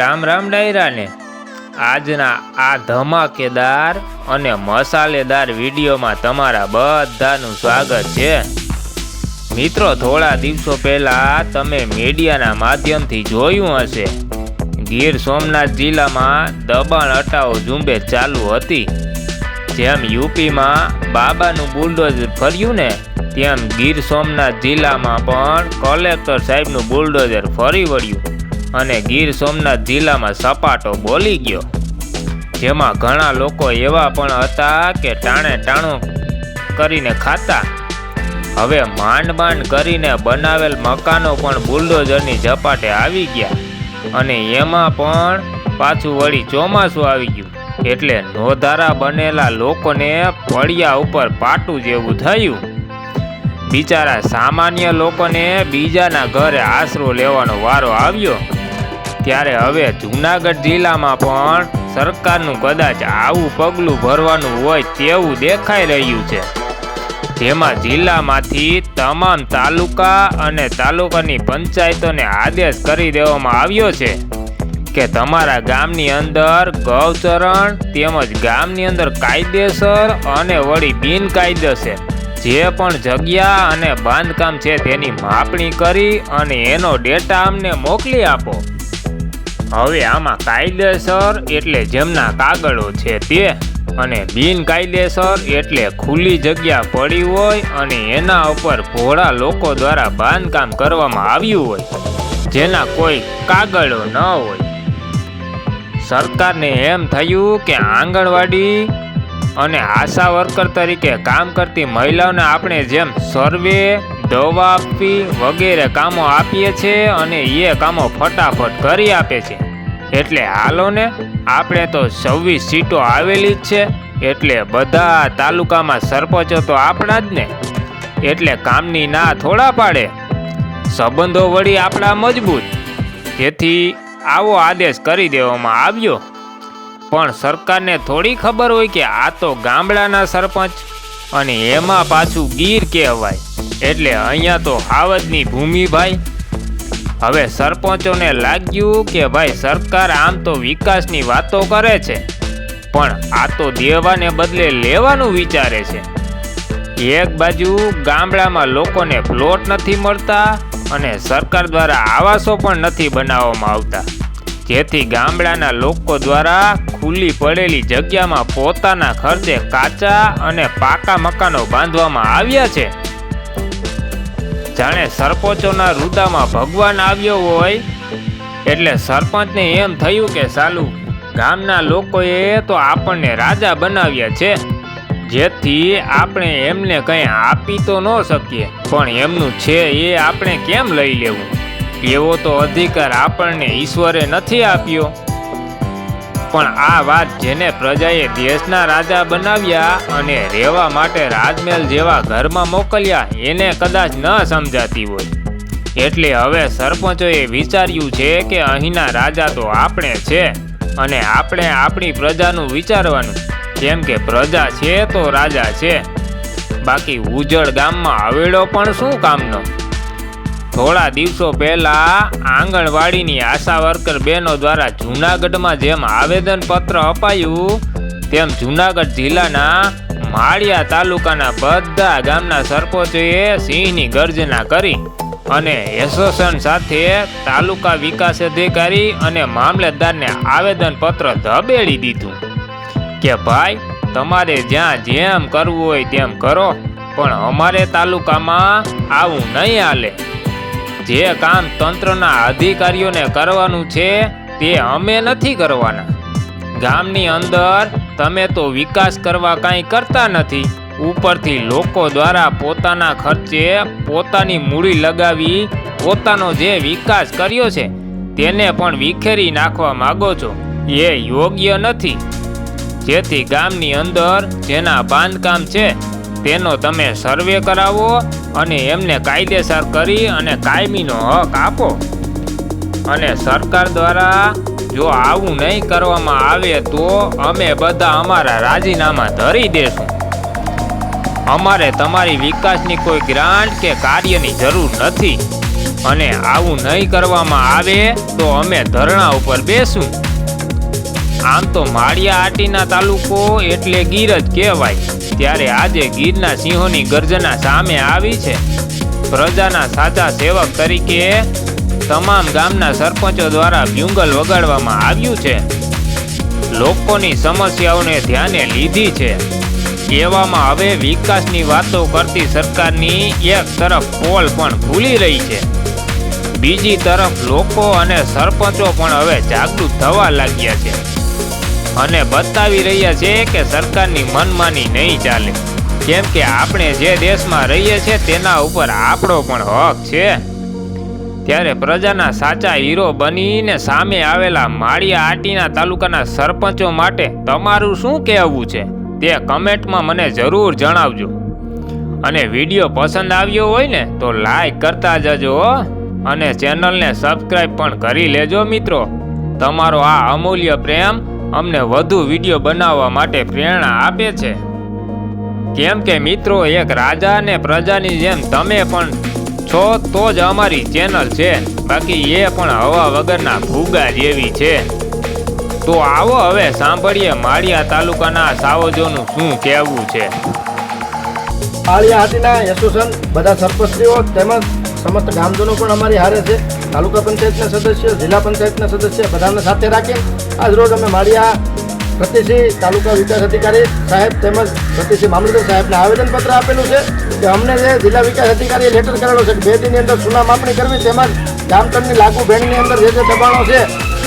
રામ રામ ડાયરાને. આજના આ ધમાકેદાર અને મસાલેદાર વિડીયોમાં તમારા બધાનું સ્વાગત છે. મિત્રો, થોડા દિવસો પહેલા તમે મીડિયાના માધ્યમથી જોયું હશે. ગીર સોમનાથ જિલ્લામાં દબાણ હટાવો ઝુંબેશ ચાલુ હતી. જેમ યુપીમાં બાબાનું બુલડોઝર ફર્યું ને, તેમ ગીર સોમનાથ જિલ્લામાં પણ કલેક્ટર સાહેબનું બુલડોઝર ફરી વળ્યું. અને ગીર સોમનાથ જિલ્લામાં સપાટો બોલી ગયો. જેમાં ઘણા લોકો એવા પણ હતા કે ટાણે ટાણું કરીને ખાતા. હવે માંડ માંડ કરીને બનાવેલ મકાનો પણ બુલડોઝરની ઝપાટે આવી ગયા અને એમાં પણ પાછું વળી ચોમાસું આવી ગયું. એટલે નોધારા બનેલા લોકોને ફળિયા ઉપર પાટું જેવું થયું. બિચારા સામાન્ય લોકોને બીજાના ઘરે આશરો લેવાનો વારો આવ્યો. ત્યારે હવે જૂનાગઢ જિલ્લામાં પણ સરકારનું કદાચ આવું પગલું ભરવાનું હોય તેવું દેખાઈ રહ્યું છે. જેમાં જિલ્લામાંથી તમામ તાલુકા અને તાલુકાની પંચાયતોને આદેશ કરી દેવામાં આવ્યો છે કે તમારા ગામની અંદર ગૌચરણ તેમજ ગામની અંદર કાયદેસર અને વળી બિનકાયદેસર જે પણ જગ્યા અને બાંધકામ છે તેની માપણી કરી અને એનો ડેટા અમને મોકલી આપો. હવે આમાં કાયદેસર એટલે જેમના કાગળો છે તે અને બિનકાયદેસર એટલે ખુલ્લી જગ્યા પડી હોય અને એના ઉપર ભોળા લોકો દ્વારા બાંધકામ કરવામાં આવ્યું હોય, જેના કોઈ કાગળો ન હોય. સરકારને એમ થયું કે આંગણવાડી અને આશા વર્કર તરીકે કામ કરતી મહિલાઓને આપણે જેમ સર્વે, દવા આપવી વગેરે કામો આપીએ છીએ અને એ કામો ફટાફટ કરી આપે છે. એટલે હાલો ને, આપણે તો છવ્વીસ સીટો આવેલી જ છે, એટલે બધા તાલુકામાં સરપંચો તો આપણા જ ને. એટલે કામની ના થોડા પાડે. સંબંધો વળી આપણા મજબૂત. જેથી આવો આદેશ કરી દેવામાં આવ્યો. પણ સરકારને થોડી ખબર હોય કે આ તો ગામડાના સરપંચ અને એમાં પાછું ગીર કહેવાય. એટલે અહીંયા તો હાવજની ભૂમિ ભાઈ. હવે સરપંચોને લાગ્યું કે ભાઈ સરકાર આમ તો વિકાસની વાતો કરે છે, પણ આ તો દેવાને બદલે લેવાનું વિચારે છે. એક બાજુ ગામડામાં લોકોને પ્લોટ નથી મળતા અને સરકાર દ્વારા આવાસો પણ નથી બનાવવામાં આવતા. જેથી ગામડાના લોકો દ્વારા ખુલ્લી પડેલી જગ્યામાં પોતાના ખર્ચે કાચા અને પાકા મકાનો બાંધવામાં આવ્યા છે. જાણે સરપંચોના રૂદામાં ભગવાન આવ્યો હોય. એટલે સરપંચને એમ થયું કે સાલું, ગામના લોકોએ તો આપણને રાજા બનાવ્યા છે. જેથી આપણે એમને કંઈ આપી તો ન શકીએ, પણ એમનું છે એ આપણે કેમ લઈ લેવું? એવો તો અધિકાર આપણને ઈશ્વરે નથી આપ્યો. પણ આ વાત જેને પ્રજાએ દેશના રાજા બનાવ્યા અને રહેવા માટે રાજમહેલ જેવા ઘરમાં મોકલ્યા, એને કદાચ ન સમજાતી હોય. એટલે હવે સરપંચોએ વિચાર્યું છે કે અહીંના રાજા તો આપણે છે અને આપણે આપણી પ્રજાનું વિચારવાનું. કેમ કે પ્રજા છે તો રાજા છે. બાકી ઉજળ ગામમાં આવેડો પણ શું કામનો? થોડા દિવસો પહેલા આંગણવાડીની આશા વર્કર બહેનો દ્વારા જૂનાગઢમાં જેમ આવેદન પત્ર અપાયું, તેમ જૂનાગઢ જિલ્લાના માળિયા તાલુકાના બધા ગામના સરપંચોએ સિંહની ગર્જના કરી અને એસોસિએશન સાથે તાલુકા વિકાસ અધિકારી અને મામલતદારને આવેદન પત્ર ધબેડી દીધું કે, ભાઈ, તમારે જ્યાં જેમ કરવું હોય તેમ કરો, પણ અમારે તાલુકામાં આવું નહીં હાલે. જે કામ તંત્રના અધિકારીઓને કરવાનું છે, તે અમે નથી કરવાના. ગામની અંદર તમે તો વિકાસ કરવા કાંઈ કરતા નથી. ઉપરથી લોકો દ્વારા પોતાના ખર્ચે પોતાની મૂડી લગાવી પોતાનો જે વિકાસ કર્યો છે, તેને પણ વિખેરી નાખવા માગો છો. એ યોગ્ય નથી. જેથી ગામની અંદર જેના બાંધકામ છે, તેનો તમે સર્વે કરાવો અને એમને કાયદેસર કરી અને કાયમીનો હક આપો. અને સરકાર દ્વારા જો આવું નહીં કરવામાં આવે તો અમે બધા અમારા રાજીનામા ધરી દેશું. અમારે તમારી વિકાસની કોઈ ગ્રાન્ટ કે કાર્યની જરૂર નથી. અને આવું નહીં કરવામાં આવે તો અમે ધરણા ઉપર બેસું. આમ તો માળિયા આટીના તાલુકો એટલે ગીર જ કહેવાય. ત્યારે આજે ગીરના સિંહોની ગર્જના સામે આવી છે. પ્રજાના સાચા સેવક તરીકે તમામ ગામના સરપંચો દ્વારા બ્યુંગલ વગાડવામાં આવ્યું છે. લોકોની સમસ્યાઓને ધ્યાને લીધી છે. એવામાં હવે વિકાસની વાતો કરતી સરકારની એક તરફ પોલ પણ ભૂલી રહી છે. બીજી તરફ લોકો અને સરપંચો પણ હવે જાગૃત થવા લાગ્યા છે. અને બતાવી રહ્યા છે કે સરકારની મનમાની નહીં ચાલે. કેમ કે આપણે જે દેશમાં રહીએ છીએ તેના ઉપર આપણો પણ હક છે. ત્યારે પ્રજાના સાચા હીરો બનીને સામે આવેલા માળિયા આટીના તાલુકાના સરપંચો માટે તમારું શું કહેવું છે? તે કમેન્ટમાં મને જરૂર જણાવજો. અને વીડિયો પસંદ આવ્યો હોય ને તો લાઈક કરતા જજો. અને ચેનલને સબસ્ક્રાઈબ પણ કરી લેજો મિત્રો. તમારો આ અમૂલ્ય પ્રેમ અમને વધુ વીડિયો બનાવવા માટે પ્રેરણા આપે છે. કેમ કે મિત્રો, એક રાજા અને પ્રજાની જેમ તમે પણ છો, તો જ અમારી ચેનલ છે. બાકી એ પણ હવા વગરના ભૂગા જેવી છે. તો આવો હવે સાંભળીએ માળિયા તાલુકાના સાવજોનું શું કહેવું છે. માળિયા હાટીના એસોસિએશન, બધા સરપંચશ્રીઓ તેમજ સમસ્ત ગામજનો પણ અમારી હારે છે. તાલુકા પંચાયતના સદસ્ય, જિલ્લા પંચાયતના સદસ્ય બધાને સાથે રાખી. આજ રોજ અમે માળિયા પ્રતિસિંહ તાલુકા વિકાસ અધિકારી સાહેબ તેમજ પ્રતિસિંહ મામલતદાર સાહેબને આવેદનપત્ર આપેલું છે કે અમને જે જિલ્લા વિકાસ અધિકારીએ લેટર કરેલો છે કે બે દિનની અંદર સુના માપણી કરવી તેમજ ગામતળની લાગુ ભેણની અંદર જે જે દબાણો છે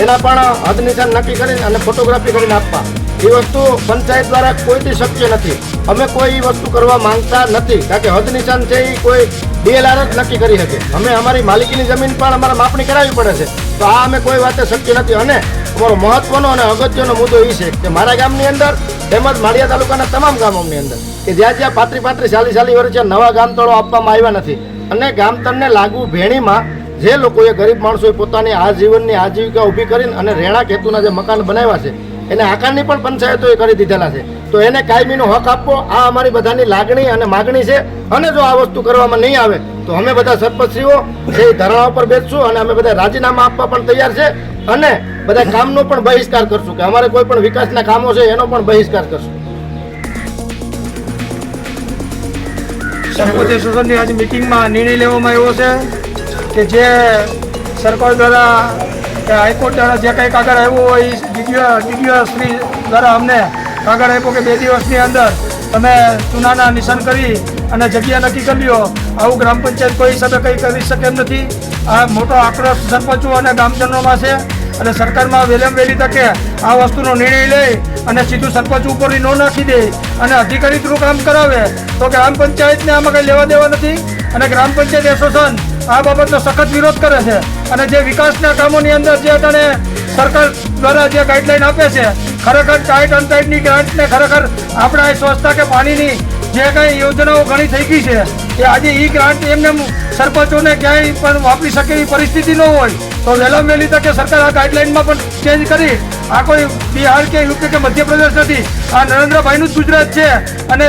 એના પણ હદ નિશાન નક્કી કરીને અને ફોટોગ્રાફી કરીને આપવા. એ વસ્તુ પંચાયત દ્વારા કોઈથી શક્ય નથી. અમે કોઈ વસ્તુ કરવા માંગતા નથી. કારણ કે હદ નિશાન છે એ કોઈ ડીએલઆર જ નક્કી કરી શકે અમે અમારી માલિકીની જમીન પણ અમારે માપણી કરાવવી પડે છે. તો આ અમે કોઈ વાતે શક્ય નથી. અને અમારો મહત્વનો અને અગત્યનો મુદ્દો એ છે કે મારા ગામની અંદર તેમજ માળિયા તાલુકાના તમામ ગામોની અંદર કે જ્યાં જ્યાં પાંત્રી પાંત્રી ચાલી ચાલી વર્ષે નવા ગામતળો આપવામાં આવ્યા નથી. અને ગામતળને લાગુ ભેણીમાં જે લોકોએ ગરીબ માણસોએ પોતાની આજીવનની આજીવિકા ઊભી કરીને અને રહેણાંક હેતુના જે મકાન બનાવ્યા છે એને આકારની પણ પંચાયતોએ કરી દીધેલા છે. તો એને કાયમીનો હક આપવો, આ અમારી બધાની લાગણી અને માગણી છે. અને જો આ વસ્તુ કરવામાં નહીં આવે, તો અમે બધા સરપંચશ્રીઓ છે એ ધરણા ઉપર બેસશું અને અમે બધા રાજીનામા આપવા પણ તૈયાર છે અને બધા કામનો પણ બહિષ્કાર કરશું, કે અમારે કોઈ પણ વિકાસના કામો છે એનો પણ બહિષ્કાર કરશું. સરપંચ એસોસિએશનની આજે મિટિંગમાં નિર્ણય લેવામાં આવ્યો છે કે જે સરકાર દ્વારા કે હાઈકોર્ટ દ્વારા જે કંઈ કાગળ આવ્યો હોય, એ ડીડીઓ ડીડીઓ દ્વારા અમને કાગળ આપ્યો કે બે દિવસની અંદર તમે ચૂનાના નિશાન કરી અને જગ્યા નક્કી કરી લો આવું ગ્રામ પંચાયત કોઈ હિસાબે કંઈ કરી શકે એમ નથી. આ મોટો આક્રોશ સરપંચો અને ગામજનોમાં છે અને સરકારમાં વહેલામ વહેલી તકે આ વસ્તુનો નિર્ણય લઈ અને સીધું સરપંચ ઉપરની નો નાખી દે અને અધિકારી થ્રુ કામ કરાવે તો ગ્રામ પંચાયતને આમાં કંઈ લેવા દેવા નથી અને ગ્રામ પંચાયત એસોસિએશન આ બાબતનો સખત વિરોધ કરે છે. અને જે વિકાસના કામોની અંદર જે અટાણે સરકાર દ્વારા જે ગાઈડલાઈન આપે છે, ખરેખર ટાઈટ અનટાઈટની ગ્રાન્ટને ખરેખર આપણા એ સ્વચ્છતા કે પાણીની જે કંઈ યોજનાઓ ઘણી થઈ ગઈ છે, એ આજે એ ગ્રાન્ટ એમને સરપંચોને ક્યાંય પણ વાપરી શકે એવી પરિસ્થિતિ ન હોય, તો વહેલા વહેલી તકે સરકાર આ ગાઈડલાઇનમાં પણ ચેન્જ કરી. આ કોઈ બિહાર કે યુપી કે મધ્યપ્રદેશ નથી, આ નરેન્દ્રભાઈનું જ ગુજરાત છે. અને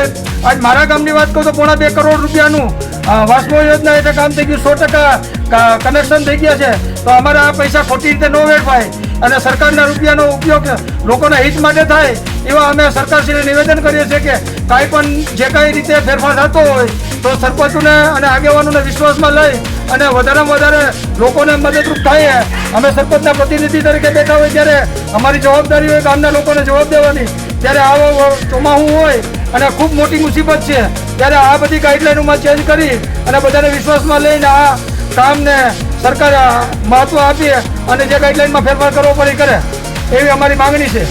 આજ મારા ગામની વાત કરું તો પોણા બે કરોડ રૂપિયાનું વાસ્મો યોજના એટલે કામ થઈ ગયું, સો ટકા કનેક્શન થઈ ગયા છે. તો અમારા આ પૈસા ખોટી રીતે ન વેઠવાય. અને સરકારના રૂપિયાનો ઉપયોગ લોકોના હિત માટે થાય, એવા અમે સરકારશ્રીને નિવેદન કરીએ છીએ કે કાંઈ પણ જે કાંઈ રીતે ફેરફાર થતો હોય, તો સરપંચોને અને આગેવાનોને વિશ્વાસમાં લઈ અને વધારેમાં વધારે લોકોને મદદરૂપ થાય. અમે સરપંચના પ્રતિનિધિ તરીકે બેઠા હોય ત્યારે અમારી જવાબદારી હોય ગામના લોકોને જવાબ દેવાની. ત્યારે આવો ચોમાહું હોય અને ખૂબ મોટી મુસીબત છે. ત્યારે આ બધી ગાઈડલાઇનોમાં ચેન્જ કરી અને બધાને વિશ્વાસમાં લઈને આ કામને સરકાર મહત્વ આપી અને જે ગાઈડલાઇનમાં ફેરફાર કરવો પડે કરે, એવી અમારી માંગણી છે.